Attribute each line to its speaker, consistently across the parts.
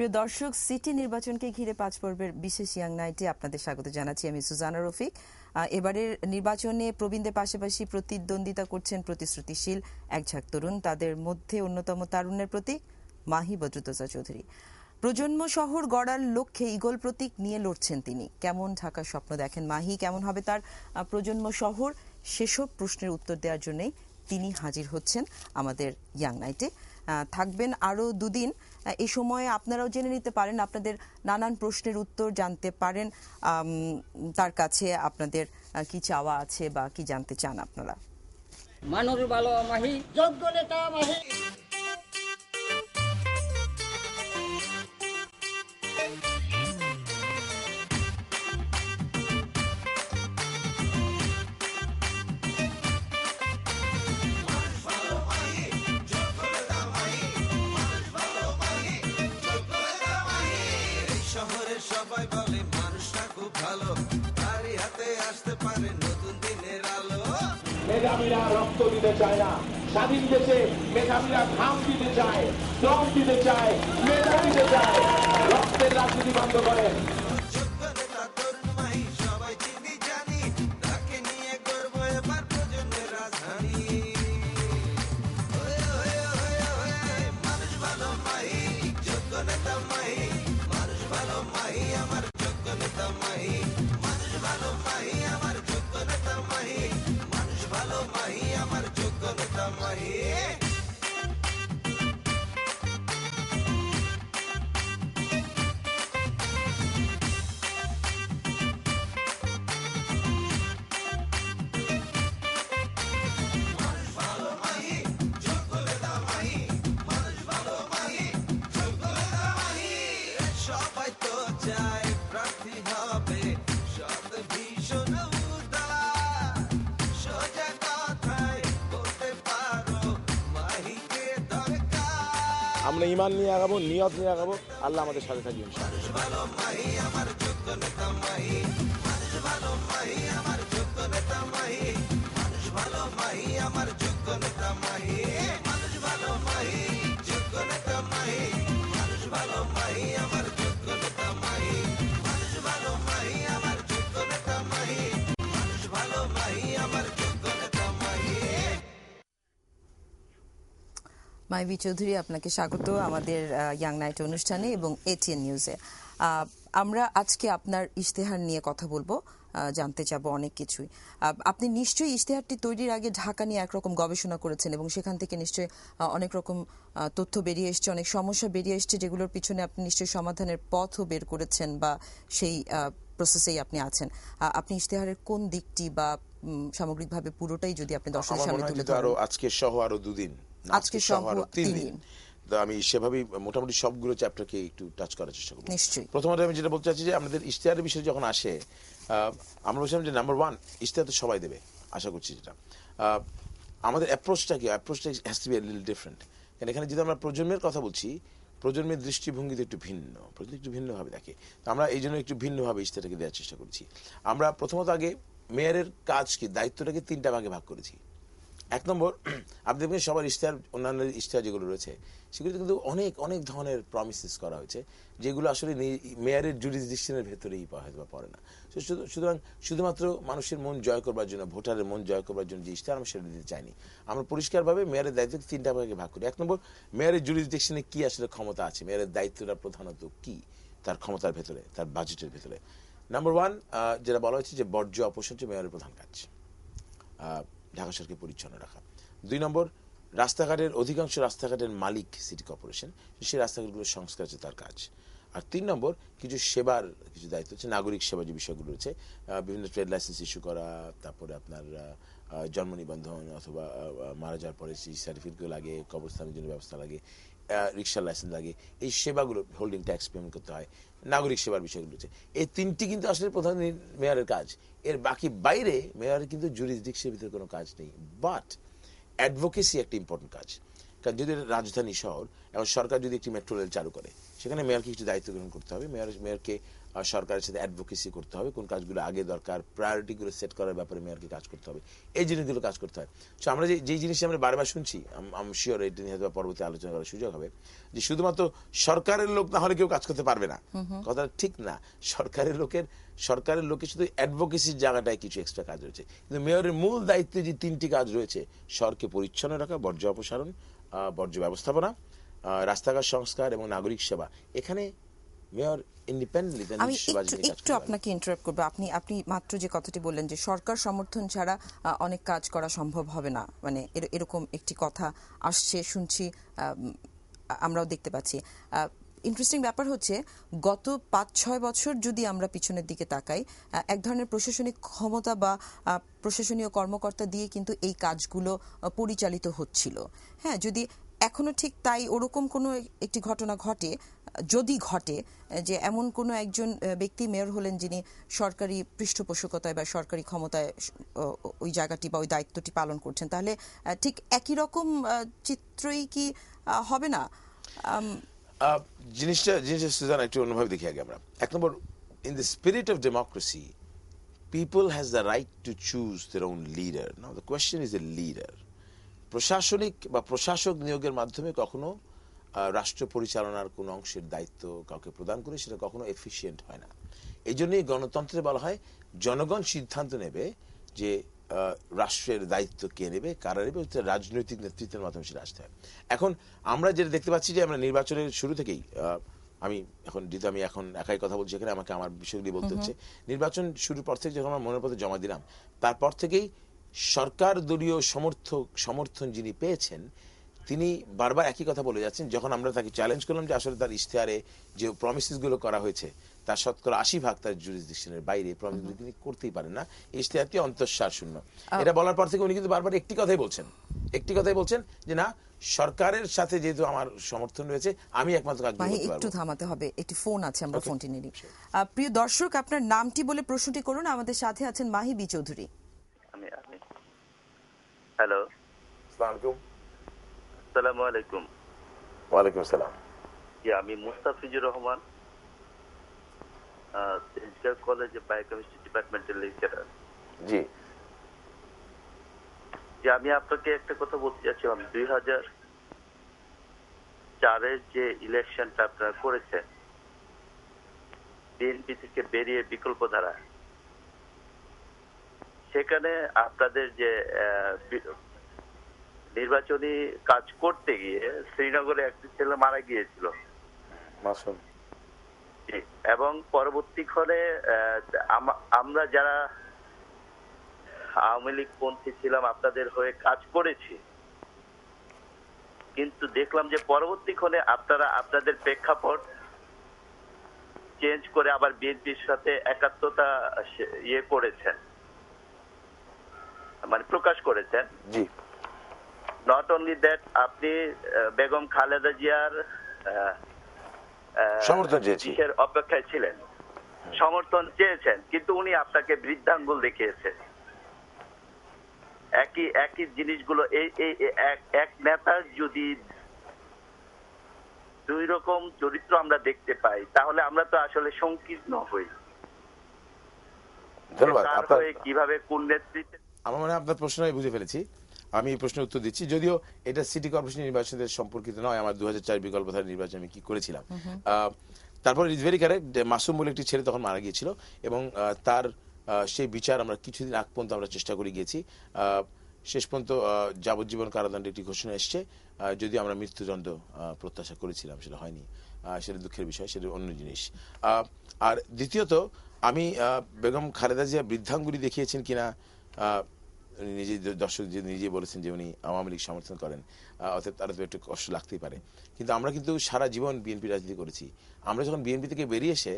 Speaker 1: প্রিয় দর্শক, সিটি নির্বাচনকে ঘিরে পাঁচ পর্বের বিশেষ ইয়াং নাইটে আপনাদের স্বাগত জানাচ্ছি আমি সুজানা রফিক। এবারের নির্বাচনে প্রবীণদের পাশাপাশি প্রতিদ্বন্দ্বিতা করছেন প্রতিশ্রুতিশীল এক ঝাঁক তরুণ। তাদের মধ্যে অন্যতম তারুণ্যের প্রতীক মাহি বদ্রুতজা চৌধুরী। প্রজন্ম শহর গড়ার লক্ষ্যে ইগল প্রতীক নিয়ে লড়ছেন তিনি। কেমন ঢাকার স্বপ্ন দেখেন মাহি? কেমন হবে তার প্রজন্ম শহর? সেসব প্রশ্নের উত্তর দেওয়ার জন্যই তিনি হাজির হচ্ছেন আমাদের ইয়াং নাইটে থাকবেন আরও দুদিন। এই সময়ে আপনারাও জেনে নিতে পারেন, আপনাদের নানান প্রশ্নের উত্তর জানতে পারেন। তার কাছে আপনাদের কি চাওয়া আছে বা কি জানতে চান আপনারা?
Speaker 2: মানুষ ভালো, মাহি।
Speaker 3: যোগ্য নেতা, মাহি।
Speaker 4: মেধাবীরা রক্ত দিতে চায় না। স্বাধীন দেশে মেধাবীরা ঘাম দিতে চায় শ্রম দিতে চায়, মেধা দিতে চায়। রক্তের রাজনীতি বন্ধ
Speaker 5: তরুণ মাহি মাহি আমার যোগ্য নেতা মাহি আমরা
Speaker 4: ইমান নিয়ে আগাবো, নিয়ত নিয়ে আগাবো, আল্লাহ আমাদের সাথে
Speaker 5: মাহি আমার যোগ্য নেতা মাহি
Speaker 1: মাইবি চৌধুরী আপনাকে স্বাগত আমাদের ইয়াং নাইট অনুষ্ঠানে এবং এটিএন নিউজে আমরা আজকে আপনার ইশতেহার নিয়ে কথা বলব জানতে চাবো অনেক কিছুই। আপনি নিশ্চয়ই ইশতেহারটি তৈরির আগে ঢাকা নিয়ে একরকম গবেষণা করেছেন এবং সেখান থেকে নিশ্চয়ই অনেক রকম তথ্য বেরিয়ে এসছে অনেক সমস্যা বেরিয়ে এসছে যেগুলোর পিছনে আপনি নিশ্চয়ই সমাধানের পথও বের করেছেন বা সেই প্রসেসেই আপনি আছেন। আপনি ইশতেহারের কোন দিকটি বা সামগ্রিকভাবে পুরোটাই যদি আপনি দর্শকের সামনে তুলে ধরেন।
Speaker 6: আজকে সহ আরও দুদিন
Speaker 1: আজকে সহ
Speaker 6: তিন দিন। আমি সেভাবেই মোটামুটি সবগুলো চ্যাপ্টারকে একটু টাচ করার চেষ্টা করব।
Speaker 1: নিশ্চয়ই।
Speaker 6: প্রথমত আমি যেটা বলতে চাচ্ছি যে আমাদের ইশতেহারের বিষয় যখন আসে আমরা বলছিলাম যে নাম্বার ওয়ান ইশতেহার তো সবাই দেবে আশা করছি যেটা। আমাদের অ্যাপ্রোচটা কি? অ্যাপ্রোচটা has to be little different কারণ এখানে যদি আমরা প্রজন্মের কথা বলছি প্রজন্মের দৃষ্টিভঙ্গি তো একটু ভিন্ন প্রজন্ম একটু ভিন্নভাবে দেখে। তো আমরা এই জন্য একটু ভিন্নভাবে ইশতেহারকে দেওয়ার চেষ্টা করছি। আমরা প্রথমত আগে মেয়রের কাজ কি দায়িত্বটাকে তিনটা ভাগে ভাগ করেছি। এক নম্বর, আপনি দেখবেন সবার ইশতেহার, অন্যান্য ইশতেহার যেগুলো রয়েছে, সেগুলোতে কিন্তু অনেক অনেক ধরনের প্রমিসেস করা হয়েছে, যেগুলো আসলে মেয়ারের জুরিসডিকশনের ভেতরেই হয়তো বা পড়ে না। সুতরাং শুধুমাত্র মানুষের মন জয় করবার জন্য, ভোটারের মন জয় করবার জন্য যে ইশতেহার আমি সেটা দিতে চাইনি। আমরা পরিষ্কারভাবে মেয়ারের দায়িত্ব তিনটা ভাগে ভাগ করি। এক নম্বর, মেয়ারের জুরিসডিকশনে কী আসলে ক্ষমতা আছে? মেয়ারের দায়িত্বটা প্রধানত কি? তার ক্ষমতার ভেতরে, তার বাজেটের ভেতরে। নাম্বার ওয়ান যেটা বলা হয়েছে যে বর্জ্য অপসার্য মেয়রের প্রধান কাজ। ঢাকা শহরকে পরিচ্ছন্ন রাখা। দুই নম্বর, রাস্তাঘাটের অধিকাংশ রাস্তাঘাটের মালিক সিটি কর্পোরেশন সেই রাস্তাঘাটগুলোর সংস্কার হচ্ছে তার কাজ। আর তিন নম্বর, কিছু সেবার কিছু দায়িত্ব হচ্ছে, নাগরিক সেবা যে বিষয়গুলো রয়েছে বিভিন্ন ট্রেড লাইসেন্স ইস্যু করা, তারপরে আপনার জন্ম নিবন্ধন অথবা মারা যাওয়ার পরে সেই সার্টিফিকেট লাগে, কবরস্থানের জন্য ব্যবস্থা লাগে রিক্সার লাইসেন্স লাগে। এই সেবাগুলো হোল্ডিং ট্যাক্স পেমেন্ট করতে হয়, নাগরিক সেবার বিষয়গুলো হচ্ছে। এই তিনটি কিন্তু আসলে প্রধান মেয়রের কাজ। এর বাকি বাইরে মেয়রের কিন্তু জুরিসডিকশনের ভিতরে কোনো কাজ নেই। বাট অ্যাডভোকেসি একটা ইম্পর্টেন্ট কাজ। কারণ যদি রাজধানী শহর এবং সরকার যদি একটি মেট্রো রেল চালু করে সেখানে মেয়রকে কিছু দায়িত্ব গ্রহণ করতে হবে। মেয়র মেয়রকে সরকারের সাথে অ্যাডভোকেসি করতে হবে। কোন কাজগুলো আগে দরকার প্রায়োরিটিগুলো সেট করার ব্যাপারে মেয়রকে কাজ করতে হবে। এই জিনিসগুলো কাজ করতে হয়। তো আমরা যে যেই জিনিসটা আমরা বারবার শুনছি আমি শিওর এটা নিয়ে হয়তো পরবর্তী আলোচনা করার সুযোগ হবে যে শুধুমাত্র সরকারের লোক না হলে কেউ কাজ করতে পারবে না। কথাটা ঠিক না। সরকারের লোকের সরকারের লোকের শুধু অ্যাডভোকেসির জায়গাটায় কিছু এক্সট্রা কাজ রয়েছে। কিন্তু মেয়রের মূল দায়িত্বে যে তিনটি কাজ রয়েছে শহরকে পরিচ্ছন্ন রাখা বর্জ্য অপসারণ বর্জ্য ব্যবস্থাপনা রাস্তাঘাট সংস্কার এবং নাগরিক সেবা। এখানে মেয়র ইন্ডিপেন্ডেন্টলি
Speaker 1: আমি একটু। আপনাকে ইন্টারাপ্ট করব। আপনি আপনি মাত্র যে কথাটি বললেন যে সরকার সমর্থন ছাড়া অনেক কাজ করা সম্ভব হবে না। মানে এরকম একটি কথা আসছে শুনছি আমরাও দেখতে পাচ্ছি। ইন্টারেস্টিং ব্যাপার হচ্ছে গত পাঁচ ছয় বছর যদি আমরা পিছনের দিকে তাকাই এক ধরনের প্রশাসনিক ক্ষমতা বা প্রশাসনীয় কর্মকর্তা দিয়ে কিন্তু এই কাজগুলো পরিচালিত হচ্ছিল। হ্যাঁ যদি এখনও ঠিক তাই ওরকম কোনো একটি ঘটনা ঘটে, যদি ঘটে, যে এমন কোনো একজন ব্যক্তি মেয়র হলেন যিনি সরকারি পৃষ্ঠপোষকতায় বা সরকারি ক্ষমতায় ওই জায়গাটি বা ওই দায়িত্বটি পালন করছেন, তাহলে ঠিক একই রকম চিত্রই কি হবে না?
Speaker 6: জিনিসটা জিনিসটা সুজান, একটু অন্যভাবে দেখি আগে আমরা। এক নম্বর in the spirit of democracy people has the right to choose their own leader now the question is a leader প্রশাসনিক বা প্রশাসক নিয়োগের মাধ্যমে কখনো রাষ্ট্র পরিচালনার কোন অংশের দায়িত্ব কাউকে প্রদান করে সেটা কখনো এফিসিয়েন্ট হয় না। এই জন্যই গণতন্ত্রে বলা হয় জনগণ সিদ্ধান্ত নেবে যে রাষ্ট্রের দায়িত্ব কে নেবে কারা নেবে রাজনৈতিক নেতৃত্বের মাধ্যমে সেটা আসতে হয়। এখন আমরা যেটা দেখতে পাচ্ছি যে আমরা নির্বাচনের শুরু থেকেই আমি এখন যেহেতু আমি এখন একাই কথা বলছি এখানে আমাকে আমার বিষয়গুলি বলতে হচ্ছে নির্বাচন শুরুর পর থেকে যখন আমার মনের পথে জমা দিলাম তারপর থেকেই সরকার দলীয় সমর্থক সমর্থন যিনি পেয়েছেন তিনি বারবার একই কথা বলে যাচ্ছেন যখন আমরা তাকে চ্যালেঞ্জ করলাম যে আসলে তার ইশতেহারে যে প্রমিসেসগুলো করা হয়েছে তার শতকরা আশি ভাগ তার জুরিসডিকশনের বাইরে প্রমিসগুলো তিনি করতেই পারেন না। ইশতেহারটি অন্তঃসার শূন্য। এটা বলার পর থেকে উনি কিন্তু বারবার একটি কথাই বলছেন একটি কথাই বলছেন যে না সরকারের সাথে যেহেতু আমার সমর্থন রয়েছে আমি একমাত্র কাজ করতে
Speaker 1: একটু থামাতে হবে একটি ফোন আছে আমরা. ফোনটি নিই। প্রিয় দর্শক আপনার নামটি বলে প্রশ্নটি করুন আমাদের সাথে আছেন মাহি বি চৌধুরী।
Speaker 3: হ্যালো।
Speaker 6: আসসালামু আলাইকুম।
Speaker 3: আসসালামু আলাইকুম।
Speaker 6: ওয়ালাইকুম
Speaker 3: আমি মুস্তাফিজুর রহমান কলেজে বায়োকেমিস্ট্রি ডিপার্টমেন্টের লেকচারার
Speaker 6: জি।
Speaker 3: যে আমি আপনাকে একটা কথা বলতে চাচ্ছিলাম। দুই হাজার চারের যে ইলেকশনটা আপনারা করেছেন বিএনপি থেকে বেরিয়ে বিকল্প ধারা। সেখানে আপনাদের যে নির্বাচনী কাজ করতে গিয়ে শ্রীনগরে একটি ছেলে মারা গিয়েছিল। এবং পরবর্তীক্ষণে আমরা যারা আওয়ামী লীগ পন্থী ছিলাম আপনাদের হয়ে কাজ করেছি। কিন্তু দেখলাম যে পরবর্তীক্ষণে আপনারা আপনাদের প্রেক্ষাপট চেঞ্জ করে আবার বিএনপির সাথে একাত্মতা ইয়ে করেছেন। মানে প্রকাশ করেছেন।
Speaker 6: জি।
Speaker 3: নট অনলি দ্যাট আপনি বেগম খালেদা জিয়ার
Speaker 6: সমর্থন চেয়েছি।
Speaker 3: কিসের অপেক্ষায় ছিলেন। সমর্থন চেয়েছেন কিন্তু উনি আপনাকে বৃদ্ধাঙ্গুল দেখিয়েছেন। একই একই জিনিসগুলো এই এক- নেতার যদি দুই রকম চরিত্র আমরা দেখতে পাই তাহলে আমরা তো আসলে সংকীর্ণ হই। কীভাবে কোন নেতৃত্বে
Speaker 6: আমার মনে হয় আপনার প্রশ্ন আমি বুঝে ফেলেছি। আমি এই প্রশ্নের উত্তর দিচ্ছি। যদিও এটা সিটি কর্পোরেশন নির্বাচনের সম্পর্কিত নয় আমার দু হাজার চার বিকল্প ধারা নির্বাচন আমি কি করেছিলাম। তারপর ইজ ভেরি কারেক্ট মাসুম বলে একটি ছেলে তখন মারা গিয়েছিল এবং তার সেই বিচার আমরা কিছুদিন আগ পর্যন্ত আমরা চেষ্টা করে গিয়েছি। শেষ পর্যন্ত যাবজ্জীবন কারাদণ্ডের একটি ঘোষণা এসছে। যদিও আমরা মৃত্যুদণ্ড প্রত্যাশা করেছিলাম সেটা হয়নি। সেটা দুঃখের বিষয় সেটা অন্য জিনিস। আর দ্বিতীয়ত আমি বেগম খালেদা জিয়া বৃদ্ধাঙ্গুলি দেখিয়েছেন কিনা উনি দর্শক যে নিজে বলেছেন যে উনি আওয়ামী লীগ সমর্থন করেন অর্থাৎ তারা তো একটু কষ্ট লাগতেই পারে। কিন্তু আমরা কিন্তু সারা জীবন বিএনপি রাজনীতি করেছি। আমরা যখন বিএনপি থেকে বেরিয়ে এসে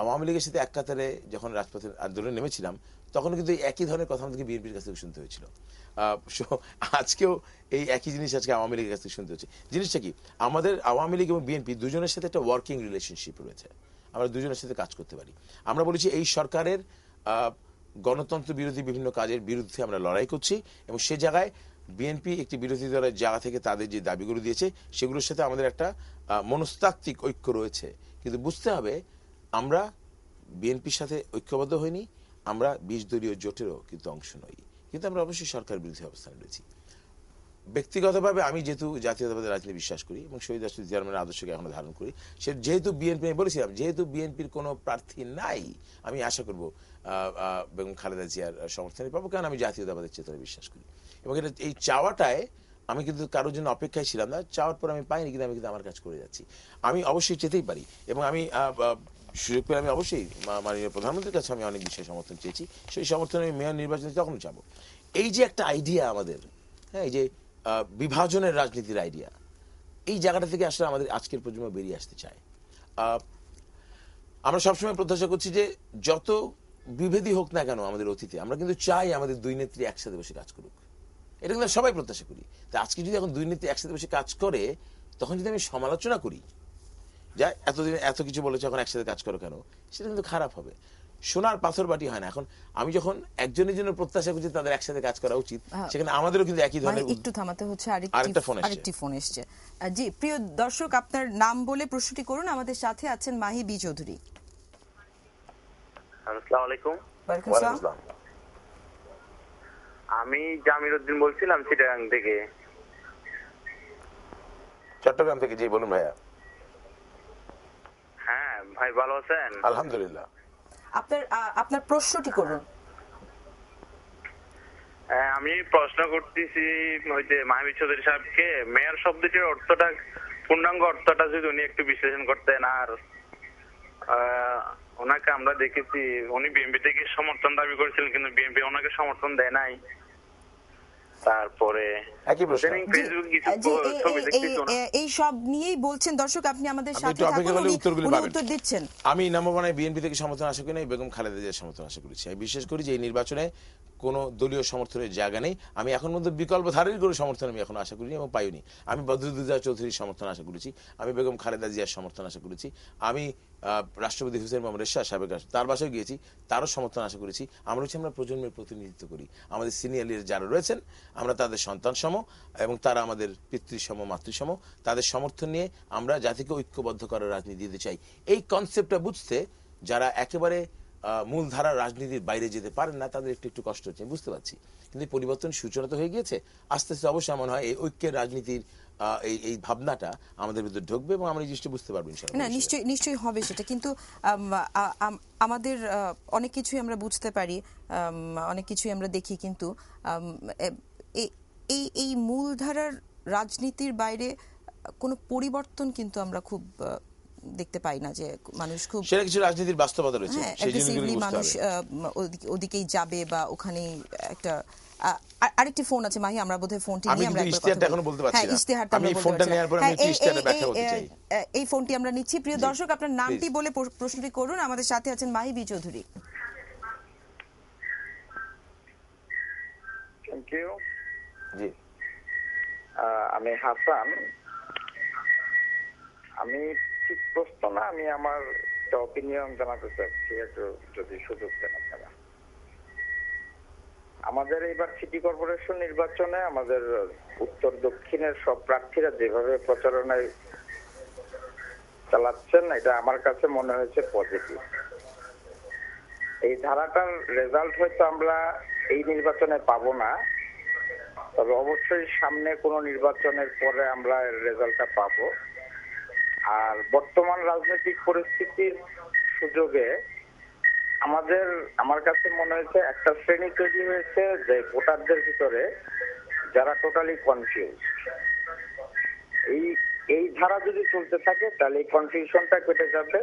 Speaker 6: আওয়ামী লীগের সাথে এক কাতারে যখন রাজপথে আন্দোলনে নেমেছিলাম, তখন কিন্তু একই ধরনের কথা আমাদেরকে বিএনপির কাছ থেকে শুনতে হয়েছিল। so আজকেও এই একই জিনিস আজকে আওয়ামী লীগের কাছ থেকে শুনতে হচ্ছে। জিনিসটা কি? আমাদের আওয়ামী লীগ এবং বিএনপি দুজনের সাথে একটা ওয়ার্কিং রিলেশনশিপ রয়েছে। আমরা দুজনের সাথে কাজ করতে পারি। আমরা বলেছি এই সরকারের গণতন্ত্র বিরোধী বিভিন্ন কাজের বিরুদ্ধে আমরা লড়াই করছি এবং সে জায়গায় বিএনপি একটি বিরোধী দলের জায়গা থেকে তাদের যে দাবিগুলো দিয়েছে, সেগুলোর সাথে আমাদের একটা মনস্তাত্ত্বিক ঐক্য রয়েছে। কিন্তু বুঝতে হবে, আমরা বিএনপির সাথে ঐক্যবদ্ধ হইনি, আমরা বিশ দলীয় জোটেরও কিন্তু অংশ নই। কিন্তু আমরা অবশ্যই সরকার বিরুদ্ধে অবস্থান রয়েছি। ব্যক্তিগতভাবে আমি যেহেতু জাতীয়তাবাদের রাজনীতি বিশ্বাস করি এবং শহীদ রাষ্ট্রপতি চেয়ারম্যানের আদর্শকে এখনও ধারণ করি, সে যেহেতু বিএনপি, আমি বলেছিলাম, যেহেতু বিএনপির কোনো প্রার্থী নাই, আমি আশা করব বেগম খালেদা জিয়ার সমর্থনে পাবো, কারণ আমি জাতীয়তাবাদের চেতনে বিশ্বাস করি। এবং এটা, এই চাওয়াটায় আমি কিন্তু কারোর জন্য অপেক্ষায় ছিলাম না, চাওয়ার পর আমি পাইনি, কিন্তু আমি কিন্তু আমার কাজ করে যাচ্ছি। আমি অবশ্যই যেতেই পারি এবং আমি সুযোগ পেলে আমি অবশ্যই মাননীয় প্রধানমন্ত্রীর কাছে আমি অনেক বিষয়ে সমর্থন চেয়েছি। সেই সমর্থনে আমি মেয়র নির্বাচনে তখন যাব। এই যে একটা আইডিয়া আমাদের হ্যাঁ এই যে বিভাজনের রাজনীতির আইডিয়া এই জায়গাটা থেকে আসলে আমাদের আজকের প্রজন্ম বেরিয়ে আসতে চায়। আমরা সবসময় প্রত্যাশা করছি যে যত বিভেদী হোক না কেন আমাদের অতীতে, আমরা কিন্তু চাই আমাদের দুই নেত্রী একসাথে বসে কাজ করুক। এটা কিন্তু সবাই প্রত্যাশা করি। তা আজকে যদি এখন দুই নেত্রী একসাথে বসে কাজ করে, তখন যদি আমি সমালোচনা করি, যা এতদিন এত কিছু বলেছে, এখন একসাথে কাজ করো কেন? সেটা কিন্তু খারাপ হবে। সোনার পাথর বাটি হয় না। এখন আমি যখন একজনের জন্য প্রত্যাশা করছি তাদের একসাথে কাজ করা উচিত। সেখানে আমাদেরও কিন্তু একই
Speaker 1: মানে
Speaker 6: ধরনের
Speaker 1: একটু থামাতে হচ্ছে
Speaker 6: আরেকটা ফোন।
Speaker 1: আরেকটি ফোন এসছে। জি প্রিয় দর্শক আপনার নাম বলে প্রশ্নটি করুন। আমাদের সাথে আছেন মাহি বি চৌধুরী।
Speaker 3: আসসালামু আলাইকুম। আমি জামির উদ্দিন বলছিলাম চিটাগাং থেকে।
Speaker 6: চট্টগ্রাম থেকে জি বলুন ভাইয়া।
Speaker 3: হ্যাঁ ভাই ভালো আছেন?
Speaker 6: আলহামদুলিল্লাহ।
Speaker 1: আপনার আপনার প্রশ্নটি করুন।
Speaker 3: আমি প্রশ্ন করতেছি হইতে মাহবুব চৌধুরী সাহেবকে, মেয়র শব্দটির অর্থটা, পূর্ণাঙ্গ অর্থটা যদি উনি একটু বিশ্লেষণ করতেন, আর ওনাকে আমরা দেখেছি, উনি বিএনপি থেকে সমর্থন দাবি করেছিলেন, কিন্তু বিএনপি ওনাকে সমর্থন দেয় নাই। তারপরে
Speaker 1: এই- সব নিয়েই বলছেন দর্শক আপনি আমাদের সাথে। উত্তর দিচ্ছেন।
Speaker 6: আমি নম্বর বিএনপি থেকে সমর্থন আশা করি না বেগম খালেদা জিয়ার সমর্থন আশা করেছি। বিশেষ বিশ্বাস করি যে এই নির্বাচনে কোনো দলীয় সমর্থনের জায়গা নেই। আমি এখন মধ্যে বিকল্প ধারের কোনো সমর্থন আমি এখন আশা করিনি এবং পাইনি। আমি বদরুদ্দুজা চৌধুরীর সমর্থন আশা করেছি। আমি বেগম খালেদা জিয়ার সমর্থন আশা করেছি। আমি রাষ্ট্রপতি হুসেন মোহাম্মদ রেশা সাবেক তার বাসায় গিয়েছি। তারও সমর্থন আশা করেছি। আমরা হচ্ছে আমরা প্রজন্মের প্রতিনিধিত্ব করি। আমাদের সিনিয়র লিডার যারা রয়েছেন, আমরা তাদের সন্তান সম এবং তারা আমাদের পিতৃসম, মাতৃসম। তাদের সমর্থন নিয়ে আমরা জাতিকে ঐক্যবদ্ধ করার রাজনীতি দিতে চাই। এই কনসেপ্টটা বুঝতে যারা একেবারে মূলধারা রাজনীতির বাইরে যেতে পারেন না, তাদের একটু একটু কষ্ট হচ্ছে বুঝতে পারছি। কিন্তু পরিবর্তন সূচনা তো হয়ে গিয়েছে। আস্তে আস্তে অবশ্যই মনে হয় এই ঐক্যের রাজনীতির এই এই ভাবনাটা আমাদের ভিতরে ঢুকবে এবং আমরা জিনিসটা বুঝতে পারব
Speaker 1: না, নিশ্চয়ই নিশ্চয়ই হবে সেটা। কিন্তু আমাদের অনেক কিছুই আমরা বুঝতে পারি অনেক কিছুই আমরা দেখি কিন্তু এই এই মূলধারার রাজনীতির বাইরে কোনো পরিবর্তন কিন্তু আমরা খুব দেখতে পাই না যে মানুষ খুব
Speaker 6: সেটা কিছু রাজনীতির বাস্তবতা রয়েছে
Speaker 1: aggressively মানুষ ওদিকেই যাবে বা ওখানেই একটা আরেকটি ফোন আছে মাহি আমরা বোধহয় ফোনটি নিয়ে আমরা
Speaker 6: ইশতেহারটা
Speaker 1: কথা
Speaker 6: এখনও বলতে পারছি
Speaker 1: হ্যাঁ,
Speaker 6: না।
Speaker 1: ইশতেহারটা
Speaker 6: আমি ফোনটা নেওয়ার পর আমি
Speaker 1: হ্যাঁ,
Speaker 6: ইশতেহারটা ব্যাখ্যা করতে চাই।
Speaker 1: এই- ফোনটি আমরা নিচ্ছি। প্রিয় দর্শক আপনার নামটি বলে প্র- প্রশ্নটি করুন। আমাদের সাথে আছেন Mahi B Chowdhury.
Speaker 7: Thank you
Speaker 6: ji.
Speaker 7: আমি হাসান। আমি ঠিক প্রশ্ন না, আমি আমার একটা অপিনিয়ন জানাতে চাচ্ছি একটু যদি সুযোগ দেন আপনারা। আমাদের এবার সিটি কর্পোরেশন নির্বাচনে আমাদের উত্তর দক্ষিণের সব প্রার্থীরা যেভাবে প্রচারণায় চালাচ্ছেন, এটা আমার কাছে মনে হয়েছে পজিটিভ এই ধারাটার রেজাল্ট হয়তো আমরা এই নির্বাচনে পাবো না, তবে অবশ্যই সামনে কোনো নির্বাচনের পরে আমরা রেজাল্টটা পাবো। আর বর্তমান রাজনৈতিক পরিস্থিতির সুযোগে আমাদের, আমার কাছে মনে হয়েছে একটা শ্রেণি তৈরি হয়েছে যে ভোটারদের ভিতরে যারা টোটালি কনফিউজ এই এই ধারা যদি চলতে থাকে, তাহলে এই কনফিউশনটা কেটে যাবে।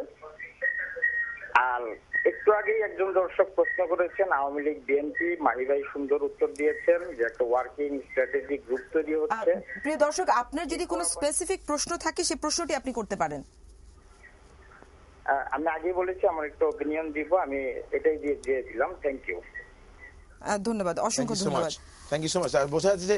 Speaker 7: আর একটু আগেই একজন দর্শক প্রশ্ন করেছেন আওয়ামী লীগ বিএনপি মাহিবাই সুন্দর উত্তর দিয়েছেন যে একটা ওয়ার্কিং স্ট্র্যাটেজি গ্রুপ তৈরি হচ্ছে।
Speaker 1: প্রিয় দর্শক আপনার যদি কোনো স্পেসিফিক প্রশ্ন থাকে সেই প্রশ্নটি আপনি করতে পারেন।
Speaker 7: আহ, আমি আগে বলেছি আমার একটু অপিনিয়ন দিব আমি এটাই দিয়ে দিয়ে দিলাম। থ্যাংক ইউ
Speaker 1: ধন্যবাদ অসংখ্য ধন্যবাদ।
Speaker 6: থ্যাংক ইউ সো মাচ বোঝা যাচ্ছে যে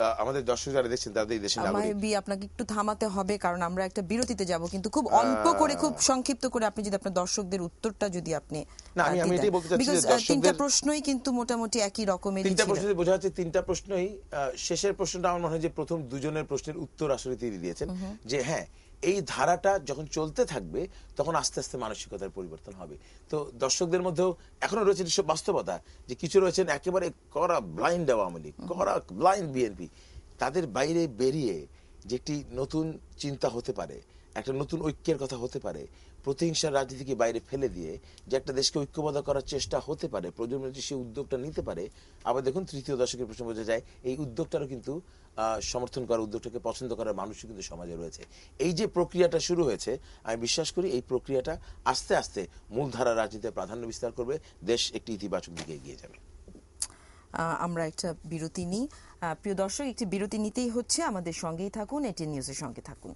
Speaker 6: আমাদের দর্শক যারা দেখছেন তাদের এই দেশের নাগরিক।
Speaker 1: বি আপনাকে একটু থামাতে হবে কারণ আমরা একটা বিরতিতে যাব। কিন্তু খুব অল্প করে খুব সংক্ষিপ্ত করে আপনি যদি আপনার দর্শকদের উত্তরটা যদি আপনি
Speaker 6: না, আমি- আমি এটাই বলতে চাচ্ছি যে
Speaker 1: দর্শকদের তিনটা প্রশ্নই কিন্তু মোটামুটি একই রকমের
Speaker 6: তিনটা প্রশ্ন বোঝা যাচ্ছে তিনটা প্রশ্নই শেষের প্রশ্নটা আমার মনে হয় যে প্রথম দুজনের প্রশ্নের উত্তর আসলে তিনি দিয়েছেন। যে হ্যাঁ এই ধারাটা যখন চলতে থাকবে তখন আস্তে আস্তে মানসিকতার পরিবর্তন হবে। তো দর্শকদের মধ্যেও এখনও রয়েছে সব বাস্তবতা যে কিছু রয়েছেন একেবারে করা ব্লাইন্ড আওয়ামী লীগ করা ব্লাইন্ড বিএনপি তাদের বাইরে বেরিয়ে যে একটি নতুন চিন্তা হতে পারে একটা নতুন ঐক্যের কথা হতে পারে প্রতিহিংসার রাজনীতিকে বাইরে ফেলে দিয়ে যে একটা দেশকে ঐক্যবদ্ধ করার চেষ্টা হতে পারে প্রজন্মের যে সেই উদ্যোগটা নিতে পারে আবার দেখুন তৃতীয় দশকের প্রশ্ন বোঝা যায় এই উদ্যোগটারও কিন্তু সমর্থন করার উদ্যোগটাকে পছন্দ করার মানুষ কিন্তু সমাজে রয়েছে। এই যে প্রক্রিয়াটা শুরু হয়েছে, আমি বিশ্বাস করি এই প্রক্রিয়াটা আস্তে আস্তে মূলধারা রাজনীতিতে প্রাধান্য বিস্তার করবে, দেশ একটি ইতিবাচক দিকে এগিয়ে যাবে।
Speaker 1: আমরা একটা বিরতি নিই। প্রিয় দর্শক, একটি বিরতি নিতেই হচ্ছে। আমাদের সঙ্গেই থাকুন এটি নিউজের সঙ্গে থাকুন।